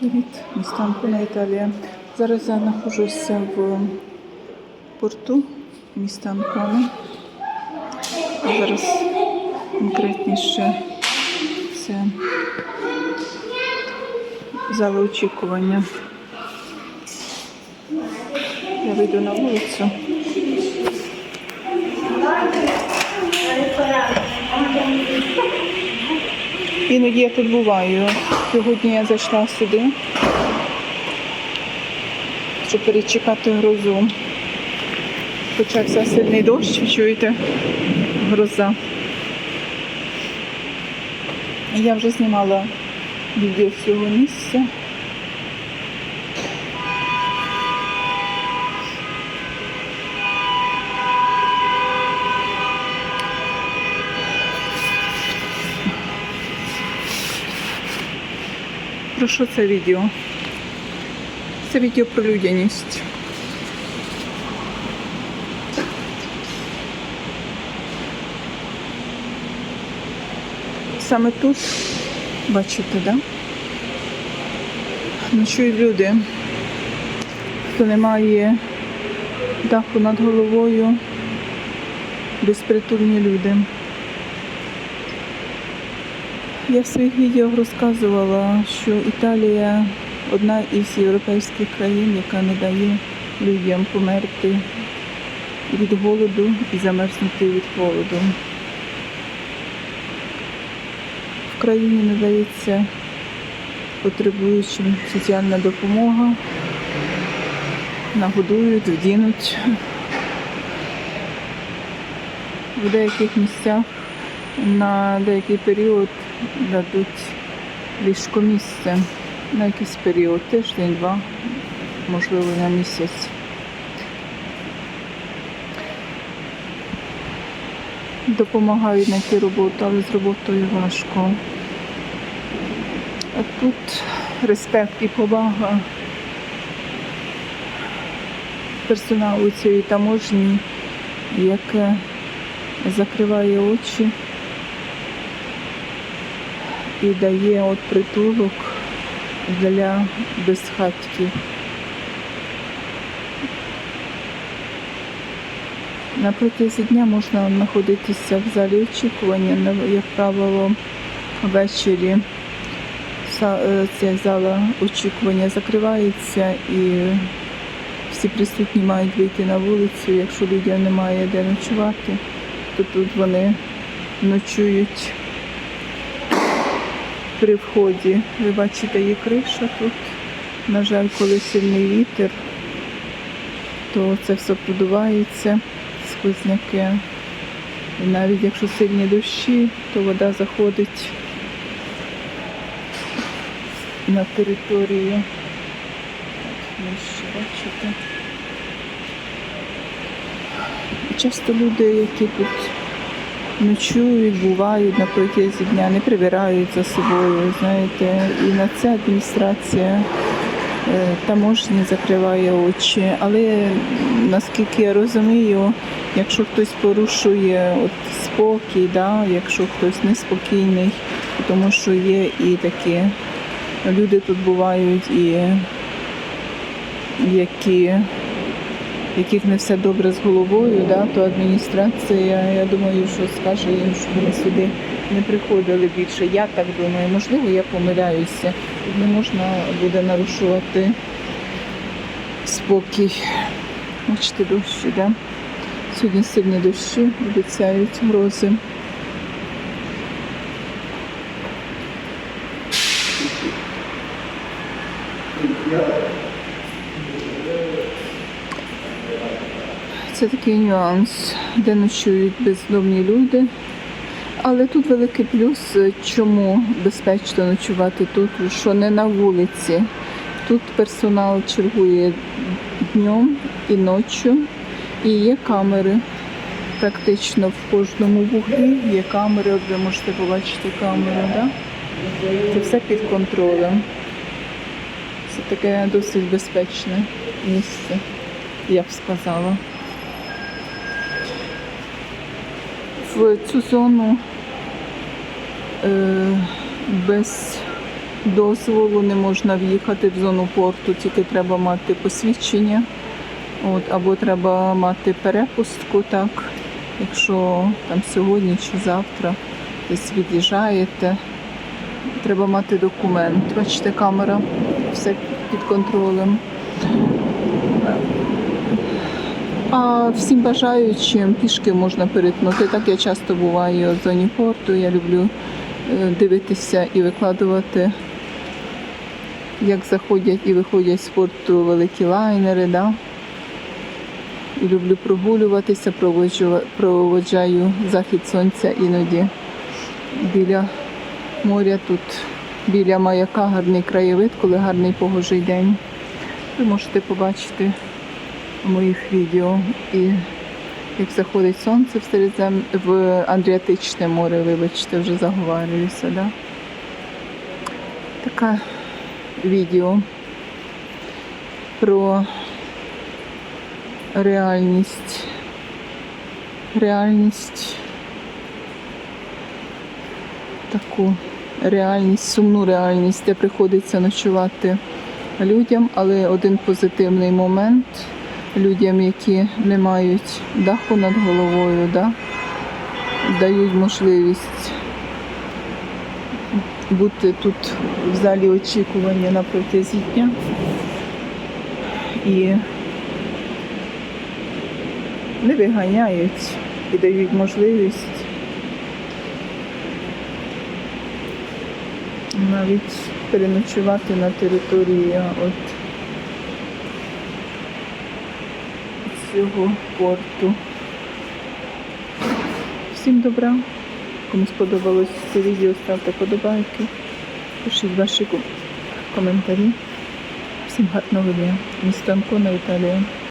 Привіт, місто Анкона, Італія. Зараз я знаходжуся в порту міста Анкона. Зараз конкретніше це зала очікування. Я вийду на вулицю. Іноді я тут буваю. Сьогодні я зайшла сюди, щоб перечекати грозу. Почався сильний дощ, чуєте? Гроза. Я вже знімала відео з цього місця. Про що це відео? Це відео про людяність. Саме тут, бачите, да? Ночують люди, хто не має даху над головою, безпритульні люди. Я в своїх відео розказувала, що Італія одна із європейських країн, яка не дає людям померти від голоду і замерзнути від холоду. В країні надається потребуючим соціальна допомога, нагодують, вдінуть. В деяких місцях на деякий період дадуть ліжкомісце на якийсь період, тиждень-два, можливо, на місяць. Допомагають знайти роботу, але з роботою важко. А тут респект і повага персоналу цієї таможні, яке закриває очі і дає от притулок для безхатьків. На протязі дня можна знаходитися в залі очікування, як правило, ввечері е, ця зала очікування закривається і всі присутні мають вийти на вулицю. Якщо людям немає де ночувати, то тут вони ночують при вході. Ви бачите, є криша тут. На жаль, коли сильний вітер, то це все продувається, сквозняки. І навіть якщо сильні дощі, то вода заходить на територію. Нижче, бачите. Часто люди, які тут ночують, бувають на протязі дня, не прибирають за собою, знаєте, і на це адміністрація е, таможні закриває очі. Але наскільки я розумію, якщо хтось порушує от спокій, да, якщо хтось неспокійний, тому що є і такі люди тут бувають, і які яких не все добре з головою, да, то адміністрація, я думаю, що скаже їм, щоб вони сюди не приходили більше. Я так думаю, можливо, я помиляюся. Тут не можна буде нарушувати спокій. Бачите, дощі, да? Сьогодні сильні дощі, обіцяють грози. Це такий нюанс, де ночують бездомні люди. Але тут великий плюс, чому безпечно ночувати тут, що не на вулиці. Тут персонал чергує днем і ночі, і є камери. Практично в кожному вуглі є камери, ви можете побачити камеру, да? Це все під контролем. Це таке досить безпечне місце, я б сказала. В цю зону е, без дозволу, не можна в'їхати в зону порту, тільки треба мати посвідчення. От, або треба мати перепустку, так, якщо там сьогодні чи завтра десь від'їжджаєте, треба мати документ. Бачите, камера, все під контролем. А всім бажаючим пішки можна перетнути. Так я часто буваю в зоні порту. Я люблю е, дивитися і викладувати, як заходять і виходять з порту великі лайнери. Да? І люблю прогулюватися, проводжаю захід сонця іноді біля моря. Тут біля маяка гарний краєвид, коли гарний погожий день. Ви можете побачити моїх відео. І як заходить сонце в Середзем... в Андріатичне море, вибачте, вже заговарююся, да? Таке відео про реальність. Реальність таку реальність, сумну реальність, де приходиться ночувати людям, але один позитивний момент людям, які не мають даху над головою, да, дають можливість бути тут в залі очікування на протязі дня. І не виганяють і дають можливість навіть переночувати на території от цього порту. Всім добра. Кому сподобалось це відео, ставте подобайки, пишіть ваші коментарі. Всім гарного дня. Місто Анкона, Італія.